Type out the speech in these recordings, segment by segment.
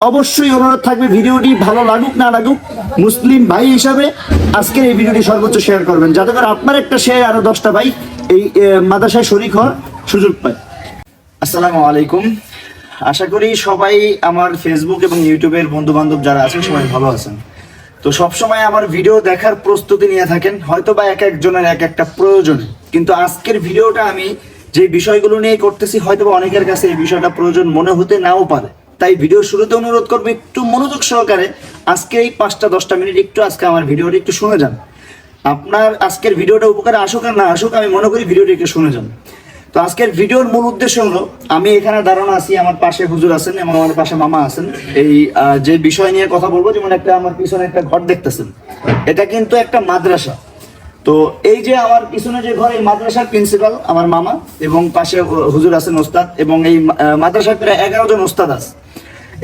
অবশ্যই অনুরোধ থাকবে ভিডিওটি ভালো লাগুক না লাগুক মুসলিম ভাই হিসাবে আজকের এই ভিডিওটি সর্বোচ্চ শেয়ার করবেন। যাতে করে আপনার একটা শেয়ার আরও দশটা ভাই এই এ, মাদ্রাসায় শরিক হওয়ার সুযোগ পায়। আসসালামু আলাইকুম। আশা করি সবাই আমার ফেসবুক এবং ইউটিউবের বন্ধু বান্ধব যারা আছেন সবাই ভালো আছেন। তো সবসময় আমার ভিডিও দেখার প্রস্তুতি নিয়ে থাকেন হয়তো বা এক একজনের এক একটা প্রয়োজন। কিন্তু আজকের ভিডিওটা আমি যে বিষয়গুলো নিয়ে করতেছি হয়তো বা অনেকের কাছে এই বিষয়টা প্রয়োজন মনে হতে নাও পারে। তাই ভিডিও শুরুতে অনুরোধ করব একটু মনোযোগ সহকারে আজকে এই পাঁচটা, দশটা মিনিট একটু আজকে আমার ভিডিওটা একটু শুনে যান। আপনার আজকের ভিডিওটা উপকারে আসুক আর না আসুক, আমি মনে করি ভিডিওটা একটু শুনে যান। তো আজকের ভিডিওর মূল উদ্দেশ্য হলো, আমি এখানে দাঁড়ানো আছি, আমার পাশে হুজুর আছেন এবং আমার পাশে মামা আছেন। এই যে বিষয় নিয়ে কথা বলব, যেমন একটা আমার পিছনে একটা ঘর দেখতেছেন। এটা কিন্তু একটা মাদ্রাসা। তো এই যে আমার পিছনে যে ঘর এই মাদ্রাসার প্রিন্সিপাল আমার মামা এবং পাশে হুজুর আছেন ওস্তাদ এবং এই আহ, মাদ্রাসায় প্রায় এগারো জন ওস্তাদ আছে।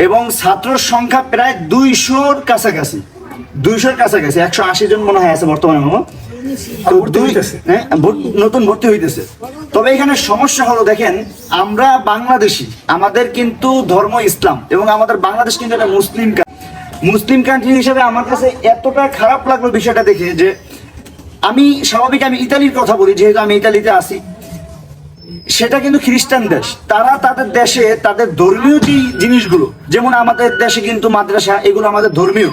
এবং ছাত্রর সংখ্যা প্রায় দুইশোর কাছাকাছি দুইশোর কাছাকাছি একশো আশি জন মনে হয় আছে বর্তমানে মামা। হ্যাঁ, নতুন ভর্তি হইতেছে। তবে এখানে সমস্যা হলো দেখেন আমরা বাংলাদেশি আমাদের কিন্তু ধর্ম ইসলাম এবং আমাদের বাংলাদেশ কিন্তু একটা মুসলিম কান্ট্রি মুসলিম কান্ট্রি হিসেবে আমার কাছে এতটা খারাপ লাগল বিষয়টা দেখে যে আমি স্বাভাবিক আমি ইতালির কথা বলি, যেহেতু আমি ইতালিতে আছি। সেটা কিন্তু খ্রিস্টান দেশ। তারা তাদের দেশে তাদের ধর্মীয় যে জিনিসগুলো, যেমন আমাদের দেশে কিন্তু মাদ্রাসা, এগুলো আমাদের ধর্মীয়।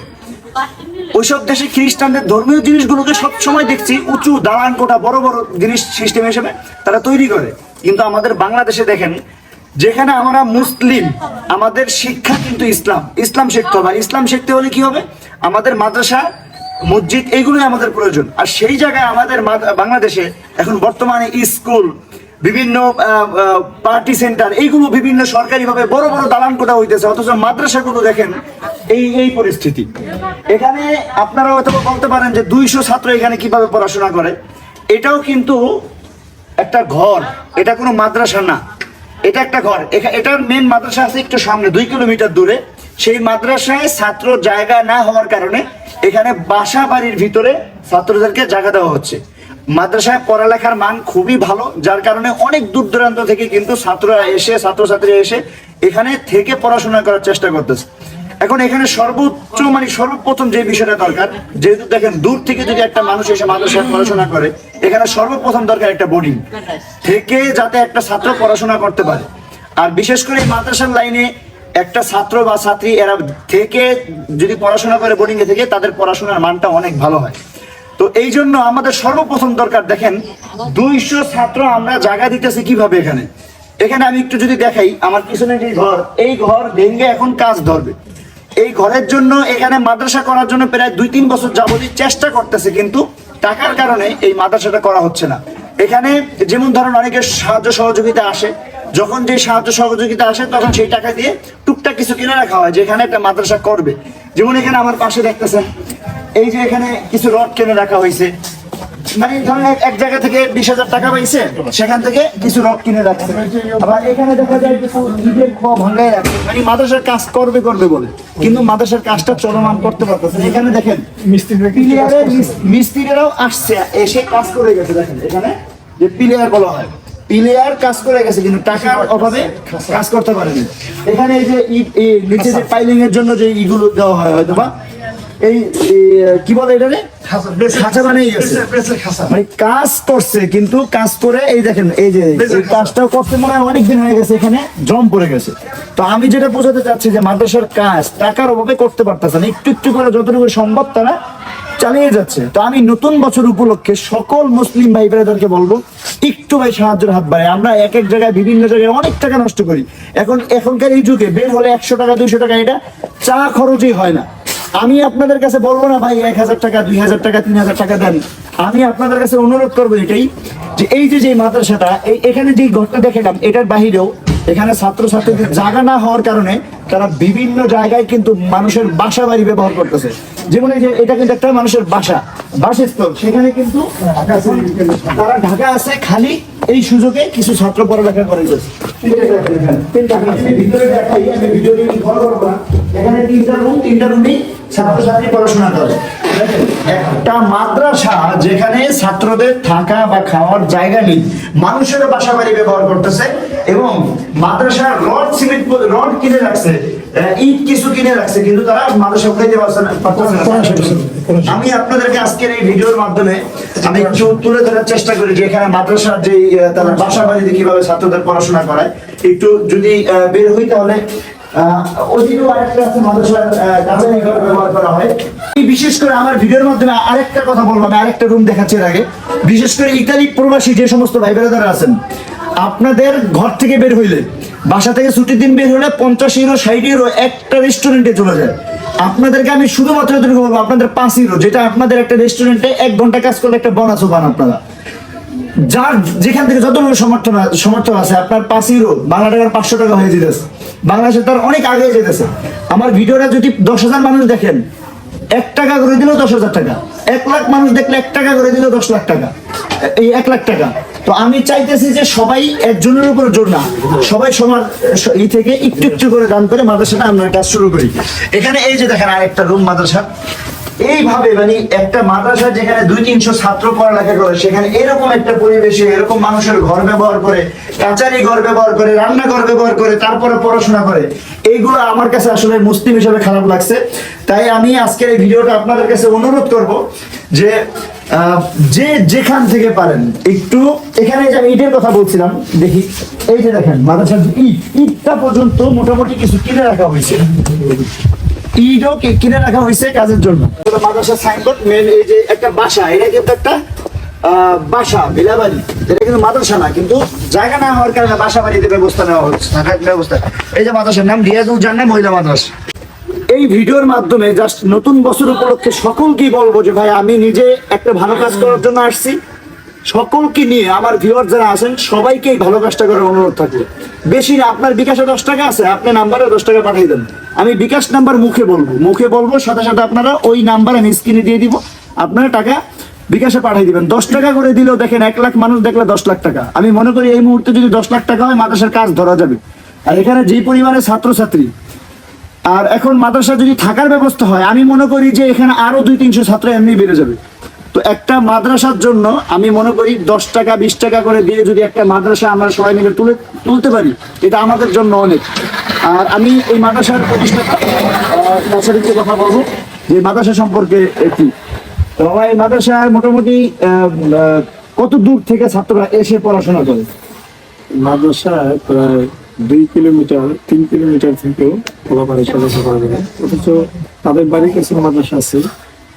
ওইসব দেশে খ্রিস্টানদের ধর্মীয় জিনিসগুলোকে সবসময় দেখছি, উঁচু, দালান কোটা বড় বড় জিনিস সিস্টেম হিসেবে তারা তৈরি করে। কিন্তু আমাদের বাংলাদেশে দেখেন, যেখানে আমরা মুসলিম, আমাদের শিক্ষা কিন্তু ইসলাম। ইসলাম শিখতে হবে। ইসলাম শিখতে হলে কি হবে? আমাদের মাদ্রাসা মসজিদ, এইগুলোই আমাদের প্রয়োজন। আর সেই জায়গায় আমাদের বাংলাদেশে এখন বর্তমানে স্কুল, বিভিন্ন পার্টি সেন্টার, এইগুলো বিভিন্ন সরকারিভাবে বড় বড় দালান কোটা হইতেছে, অথচ মাদ্রাসাগুলো দেখেন, এই এই পরিস্থিতি। এখানে আপনারা হয়তো বলতে পারেন যে দুইশো ছাত্র এখানে কীভাবে পড়াশোনা করে। এটাও কিন্তু একটা ঘর, এটা কোনো মাদ্রাসা না। এটা একটা ঘর। এটার মেন মাদ্রাসা আছে একটু সামনে, দুই কিলোমিটার দূরে। সেই মাদ্রাসায় ছাত্র জায়গা না হওয়ার কারণে এখানে বাসা বাড়ির ভিতরে ছাত্রদেরকে জায়গা দেওয়া হচ্ছে। মাদ্রাসায় পড়ালেখার মান খুবই ভালো যার কারণে অনেক দূর দূরান্ত থেকে কিন্তু ছাত্ররা এসে ছাত্রছাত্রীরা এসে এখানে থেকে পড়াশোনা করার চেষ্টা করতেছে। এখন এখানে সর্বোচ্চ মানে সর্বপ্রথম যে বিষয়টা দরকার যেহেতু দেখেন দূর থেকে যদি একটা মানুষ এসে মাদ্রাসায় পড়াশোনা করে এখানে সর্বপ্রথম দরকার একটা বোর্ডিং থেকে যাতে একটা ছাত্র পড়াশোনা করতে পারে। আর বিশেষ করে এই মাদ্রাসার লাইনে একটা ছাত্র বা ছাত্রী, এরা থেকে যদি পড়াশোনা করে বোর্ডিং এ থেকে, তাদের পড়াশোনার মানটা অনেক ভালো হয়। তো এই জন্য আমাদের সর্বপ্রথম দরকার, দেখেন, দুইশো ছাত্র আমরা জায়গা দিতেছি কীভাবে এখানে? এখানে আমি একটু যদি দেখাই, আমার পিছনে যে ঘর, এই ঘর ভেঙ্গে এখন কাজ ধরবে। এই ঘরের জন্য এখানে মাদ্রাসা করার জন্য প্রায় দুই তিন বছর যাবতীয় চেষ্টা করতেছে, কিন্তু টাকার কারণে এই মাদ্রাসাটা করা হচ্ছে না। এখানে যেমন ধরেন, অনেকের সাহায্য সহযোগিতা আসে যখন যে সাহায্য সহযোগিতা আসে তখন সেই টাকা দিয়ে টুকটাক কিছু কিনে রাখা হয় যেখানে একটা মাদ্রাসা করবে। যেমন এখানে আমার পাশে দেখতেছেন এই যে এখানে কিছু রড কিনে রাখা হয়েছে। মানে ধরেন এক- জায়গা থেকে বিশ হাজার টাকা পাইছে সেখান থেকে কিছু রড কিনে রাখছে। আবার এখানে দেখা যায় কিছু ইটের খোয়া ভাঙায় রাখছে। মানে মাদ্রাসার কাজ করবে করবে বলে কিন্তু মাদ্রাসার কাজটা চলমান করতে পারতেছে। এখানে দেখেন মিস্ত্রিরাও আসছে এসে কাজ করে গেছে দেখেন এখানে যে পিলিয়ার বলা হয়। পিলিয়ার কাজ করে গেছে কিন্তু টাকার অভাবে কাজ করতে পারেনি। এখানে এই যে নিচে যে পাইলিং এর জন্য যে ইগুলো দেওয়া হয় হয়তো বা এই কি বলে এটা খাঁচা বানিয়ে গেছে। মানে কাজ করছে কিন্তু কাজ করে এই দেখেন এই যে কাজটাও করতে মনে হয় অনেক দিন হয়ে গেছে এখানে জম পড়ে গেছে। তো আমি যেটা বোঝাতে চাচ্ছি যে মাদ্রাসার কাজ টাকার অভাবে করতে পারতেছে না। একটু একটু করে যতটুকু সম্ভব তারা চালিয়ে যাচ্ছে। তো আমি নতুন বছর উপলক্ষে সকল মুসলিম ভাই বোনেদেরকে বলব, একটু ভাই সাহায্যের হাত বাড়ায়। আমরা এক এক জায়গায়, বিভিন্ন জায়গায় অনেক টাকা নষ্ট করি। এখন, এখনকার এই যুগে বের হলে একশো টাকা, দুইশো টাকা, এটা চা খরচই হয় না। আমি আপনাদের কাছে বলব না, ভাই, এক হাজার টাকা, দুই হাজার টাকা, তিন হাজার টাকা দেন। আমি আপনাদের কাছে অনুরোধ করব এটাই, যে এই যে যে মাদ্রাসাটা, এই, এখানে যে ঘরটা দেখেলাম, এটার বাহিরেও এখানে ছাত্রছাত্রীদের জায়গা না হওয়ার কারণে তারা বিভিন্ন জায়গায় কিন্তু মানুষের বাসা বাড়ি ব্যবহার করতেছে। যেমন এটা কিন্তু একটা মানুষের বাসা, বাসস্থল। সেখানে কিন্তু তারা ঢাকা আছে খালি, এই সুযোগে কিছু ছাত্র পড়ালেখা করে করে। একটা মাদ্রাসা যেখানে ছাত্রদের থাকা বা খাওয়ার জায়গা নেই, মানুষেরও বাসা বাড়ি ব্যবহার করতেছে এবং মাদ্রাসা রড, সিমেন্ট, রড কিনে রাখছে। ঈদ কিছু কিনে রাখছে, কিন্তু তারা আমি আপনাদেরকে আজকের এই ভিডিওর মাধ্যমে আমি একটু তুলে ধরার চেষ্টা করি যে এখানে মাদ্রাসার যে তারা বাসা বাড়িতে কীভাবে ছাত্রদের পড়াশোনা করায়। একটু যদি বের হই তাহলে বিশেষ করে আমার ভিডিওর মাধ্যমে আরেকটা কথা বলব, আমি আরেকটা রুম দেখাচ্ছি এর আগে। বিশেষ করে ইতালি প্রবাসী যে সমস্ত ভাই বেড়াদারা আছেন আপনাদের ঘর থেকে বের হইলে, বাসা থেকে ছুটির দিন বের হলে পঞ্চাশ ইউরো ষাট ইউরো একটা রেস্টুরেন্টে চলে যায়। আপনাদেরকে আমি শুধুমাত্র এতটুকু বলব, আপনাদের পাঁচ ইউরো যেটা আপনাদের একটা রেস্টুরেন্টে এক ঘণ্টা কাজ করলে একটা বোনাসও পান আপনারা। যার যেখান থেকে যতটুকু সমর্থন সমর্থন আছে, আপনার পাঁচ ইউরো বাংলা টাকার পাঁচশো টাকা হয়ে যেতেছে। বাংলাদেশে তার অনেক আগে যেতেছে। আমার ভিডিওটা যদি দশ হাজার মানুষ দেখেন, এক টাকা করে দিলেও দশ হাজার টাকা। এক লাখ মানুষ দেখলে এক টাকা করে দিলেও দশ লাখ টাকা। এই এক লাখ টাকা। তো আমি চাইতেছি যে সবাই একজনের উপর জোর না, সবাই সমান এই থেকে একটু একটু করে দান করে মাদ্রাসাটা আমরা কাজ শুরু করি। এখানে এই যে দেখেন আরেকটা রুম মাদ্রাসা। এইভাবে মানে একটা মাদ্রাসা যেখানে দুই তিনশো ছাত্র পড়ালেখা করে, সেখানে এরকম একটা পরিবেশে এরকম মানুষের ঘর ব্যবহার করে, কাচারি ঘর ব্যবহার করে, রান্নাঘর ব্যবহার করে, তারপরে পড়াশোনা করে, এইগুলো আমার কাছে আসলে মুসলিম হিসেবে খারাপ লাগছে। তাই আমি আজকের এই ভিডিওটা আপনাদের কাছে অনুরোধ করব যে যে যেখান থেকে পারেন, একটু এখানে আমি ইটের কথা বলছিলাম, দেখি, এই যে দেখেন, মাদ্রাসার ইট ইটটা পর্যন্ত মোটামুটি কিছু কিনে রাখা হয়েছে। ইটও কিনে রাখা হয়েছে কাজের জন্য। মাদ্রাসা সাইনবোর্ড মেন এই যে একটা বাসা, এটা কিন্তু একটা বাসা, বিলাবাড়ি। এটা কিন্তু মাদ্রাসা না, কিন্তু জায়গা না হওয়ার কারণে বাসা বাড়িতে ব্যবস্থা নেওয়া হচ্ছে ব্যবস্থা। এই যে মাদ্রাসার নাম রিয়াজুল জান্নাহ মহিলা মাদ্রাসা। এই ভিডিওর মাধ্যমে জাস্ট নতুন বছর উপলক্ষে সকলকেই বলব যে, ভাই, আমি নিজে একটা ভালো কাজ করার জন্য আসছি। সকলকে নিয়ে আমার ভিউয়ার যারা আছেন সবাইকে এই ভালো কাজটা করার অনুরোধ থাকবে বেশি না, আপনার বিকাশে দশ টাকা আছে, আপনি নাম্বারে দশ টাকা পাঠিয়ে দেন। আমি বিকাশ নাম্বার মুখে বলব। মুখে বলব, সাথে সাথে আপনারা ওই নাম্বার আমি স্ক্রিনে দিয়ে দিব। আপনারা টাকা বিকাশে পাঠিয়ে দিবেন। দশ টাকা করে দিলেও দেখেন, এক লাখ মানুষ দেখলে দশ লাখ টাকা। আমি মনে করি এই মুহূর্তে যদি দশ লাখ টাকা হয়, মাদ্রাসার কাজ ধরা যাবে। আর এখানে যে পরিমাণে ছাত্রছাত্রী, আর এখন মাদ্রাসা যদি থাকার ব্যবস্থা হয়, আমি মনে করি যে এখানে আরও দুই তিনশো ছাত্র এমনি বেড়ে যাবে। তো একটা মাদ্রাসার জন্য আমি মনে করি দশ টাকা, বিশ টাকা করে দিয়ে যদি একটা মাদ্রাসা আমরা সবাই মিলে তুলে, তুলতে পারি, এটা আমাদের জন্য অনেক। আর আমি এই মাদ্রাসার প্রতিষ্ঠাতা কথা বলব, যে মাদ্রাসা সম্পর্কে একটি। তো আমার এই মাদ্রাসায় মোটামুটি কত দূর থেকে ছাত্ররা এসে পড়াশোনা করে? মাদ্রাসায় প্রায় দুই কিলোমিটার, তিন কিলোমিটার থেকেও পোলাপাড়ে চলাচল করা। যাবে অথচ তাদের বাড়ির কাছে মাদ্রাসা আছে,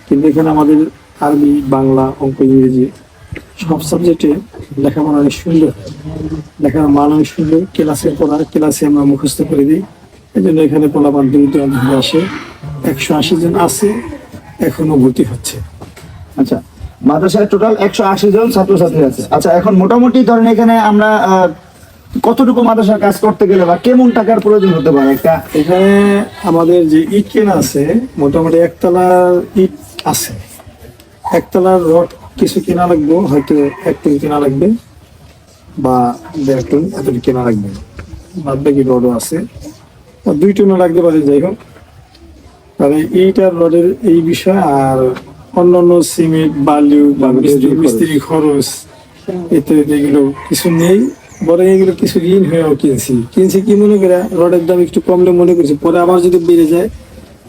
কিন্তু এখানে আমাদের আরবি বাংলা অঙ্ক ইংরেজি সব সাবজেক্টে লেখাপড়া অনেক সুন্দর। লেখার মান অনেক সুন্দর। ক্লাসে পড়া ক্লাসে আমরা মুখস্থ করে দিই। এই জন্য এখানে পোলাপান দূর দূরান্ত আসে একশো আশি জন আছে এখনও ভর্তি হচ্ছে। আচ্ছা মাদ্রাসায় টোটাল একশো আশি জন ছাত্রছাত্রী আছে। আচ্ছা এখন মোটামুটি ধরেন এখানে আমরা কতটুকু মাদ্রাসার কাজ করতে গেলে বা কেমন টাকার প্রয়োজন হতে পারে? একটা এখানে আমাদের যে ইট কেনা আছে মোটামুটি একতলা ইট আছে। একতলার রড কিছু কেনা লাগবে হয়তো এক টন কেনা লাগবে বা দেড় টন এতটি কেনা লাগবে। বাদ বাকি রডও আছে। দুই টনও লাগতে পারে যাই হোক। ইট আর রডের এই বিষয় আর অন্যান্য সিমেন্ট বালু বা মিস্ত্রি খরচ। ইত্যাদি এগুলো কিছু নেই। বরং এগুলো কিছু ঋণ হয়েও কিনছি। কিনছি কি মনে করে? রডের দাম একটু কমলে মনে করছি। পরে আবার যদি বেড়ে যায়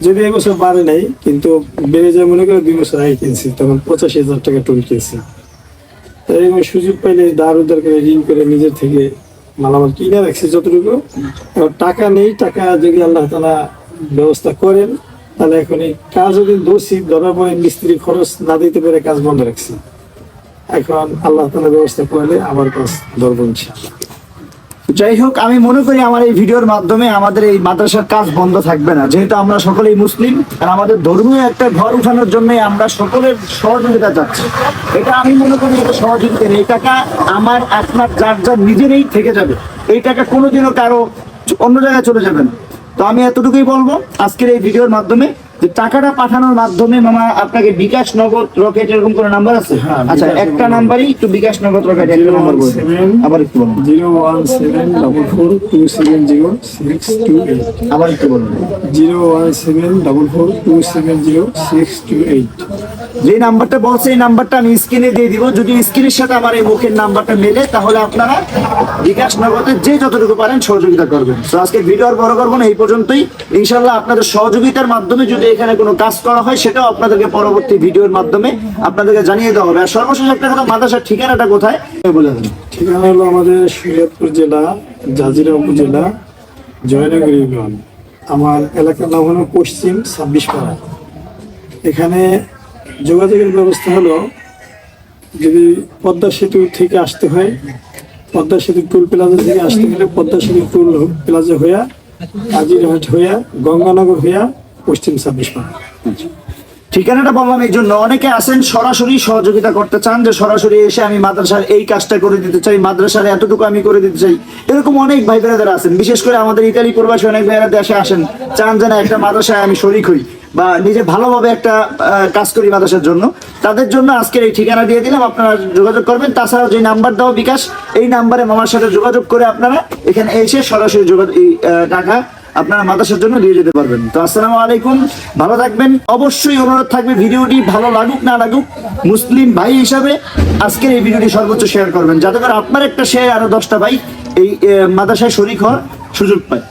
যদি এবছর বাড়ে নাই, কিন্তু বেড়ে যায় মনে করে দুই বছর আগে কিনছি, তখন পঁচাশি হাজার টাকা টন কিনছি। এরকম সুযোগ পাইলে দার উদার করে ঋণ করে নিজের থেকে মালামাল কিনে রাখছি যতটুকু। টাকা নেই, টাকা যদি আল্লাহ তালা ব্যবস্থা করেন, তাহলে এখন এই কাজ যদি ধরছি, ধরার পরে মিস্ত্রি খরচ না দিতে পেরে কাজ বন্ধ রাখছি। এখন আল্লাহ তালা ব্যবস্থা করলে আমার কাজ ধরবো ইনশাআল্লাহ। যাই হোক, আমি মনে করি আমার এই ভিডিওর মাধ্যমে আমাদের এই মাদ্রাসার কাজ বন্ধ থাকবে না। যেহেতু আমরা সকলেই মুসলিম, আর আমাদের ধর্মীয় একটা ঘর উঠানোর জন্য আমরা সকলের সহযোগিতা চাচ্ছি। এটা আমি মনে করি এটা সহযোগিতা নেই। এই টাকা আমার, আপনার, যার যার নিজেরই থেকে যাবে। এই টাকা কোনোদিনও কারও অন্য জায়গায় চলে যাবে না। তো আমি এতটুকুই বলব, আজকের এই ভিডিওর মাধ্যমে যে টাকাটা পাঠানোর মাধ্যমে মামা আপনাকে বিকাশ নগদ রকেট এরকম কোনো নাম্বার আছে? হ্যাঁ, আচ্ছা একটা। নাম্বারই একটু বিকাশ নগদ রকেট একটা নাম্বার বলবেন আবার একটু বলুন। Zero one seven double four two seven zero six two eight. আবার একটু বলুন। Zero one seven double four two seven zero six two eight. যে নাম্বারটা বলছে, এই নাম্বারটা আমি স্ক্রিনে দিয়ে দিব। যদি স্ক্রিনের সাথে আমার এই মুখের নাম্বারটা মেলে, তাহলে আপনারা বিকাশ নগদে যে যতটুকু পারেন সহযোগিতা করবেন। তো আজকে ভিডিও বড় করব না, এই পর্যন্তই। ইনশাল্লাহ আপনাদের সহযোগিতার মাধ্যমে যদি এখানে কোনো কাজ করা হয়, সেটাও আপনাদেরকে পরবর্তী ভিডিওর মাধ্যমে আপনাদেরকে জানিয়ে দেওয়া হবে। আর সর্বশেষ একটা কথা, মাদ্রাসার ঠিকানাটা কোথায়? বলে দেন। ঠিকানা হলো আমাদের শরীয়তপুর জেলা, জাজিরা উপজেলা, জয়নগর ইউনিয়ন। আমার এলাকার নাম হলো পশ্চিম ছাব্বিশ পাড়া। এখানে যোগাযোগের ব্যবস্থা হলো, যদি পদ্মা সেতু থেকে আসতে হয়, পদ্মা সেতু টুল প্লাজা থেকে আসতে গেলে পদ্মা সেতু টুল প্লাজা হইয়া আজিরহাট হইয়া, গঙ্গানগর হইয়া পশ্চিম ছাব্বিশ পাড়া ঠিকানাটা বললাম এই জন্য। অনেকে আছেন, সরাসরি সহযোগিতা করতে চান যে সরাসরি এসে আমি মাদ্রাসার এই কাজটা করে দিতে চাই, মাদ্রাসার এতটুকু আমি করে দিতে চাই। এরকম অনেক ভাই বোনেরা আছেন, বিশেষ করে আমাদের ইতালি প্রবাসী অনেক ভাইয়েরা দেশে আসেন, চান যে না একটা মাদ্রাসায় আমি শরিক হই। বা নিজে ভালোভাবে একটা কাজ করি মাদ্রাসার জন্য। তাদের জন্য আজকের এই ঠিকানা দিয়ে দিলাম, আপনারা যোগাযোগ করবেন। তাছাড়াও যে নাম্বার দাও বিকাশ, এই নাম্বারে মামার সাথে যোগাযোগ করে আপনারা এখানে এসে সরাসরি যোগাযোগ টাকা আপনারা মাদ্রাসার জন্য দিয়ে যেতে পারবেন। তো আসসালামু আলাইকুম, ভালো থাকবেন। অবশ্যই অনুরোধ থাকবে ভিডিওটি ভালো লাগুক, না লাগুক, মুসলিম ভাই হিসাবে আজকের এই ভিডিওটি সর্বোচ্চ শেয়ার করবেন। যাতে করে আপনার একটা শেয়ার আরও দশটা ভাই এই মাদ্রাসায় শরিক হওয়ার সুযোগ পায়।